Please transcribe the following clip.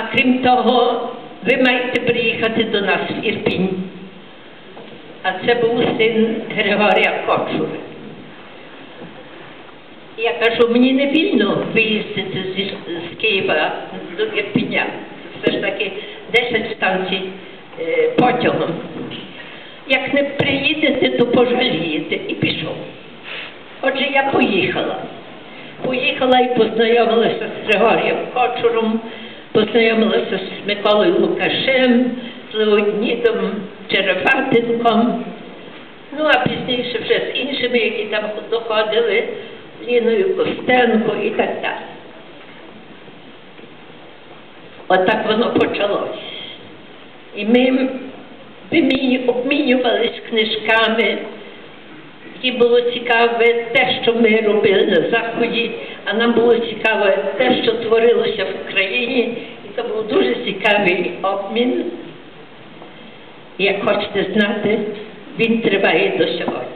А крім того, ви маєте приїхати до нас в Ірпінь. А це був син Григорія Кочури. Я кажу, мені не вільно виїздити зі, з Києва до Ірпіня. Все ж таки 10 станцій е, потягом. Як не приїдете, то пожалієте. І пішов. Отже, я поїхала. Поїхала і познайомилася з Григорієм Кочуром, познайомилася з Миколою Лукашем, з Леонідом Черепатенком, ну а пізніше вже з іншими, які там доходили, Ліною Костенко і так далі. Отак воно почалось. І ми обмінювались книжками. І було цікаве те, що ми робили на Заході, а нам було цікаве те, що творилося в Україні. І це був дуже цікавий обмін. І як хочете знати, він триває до сьогодні.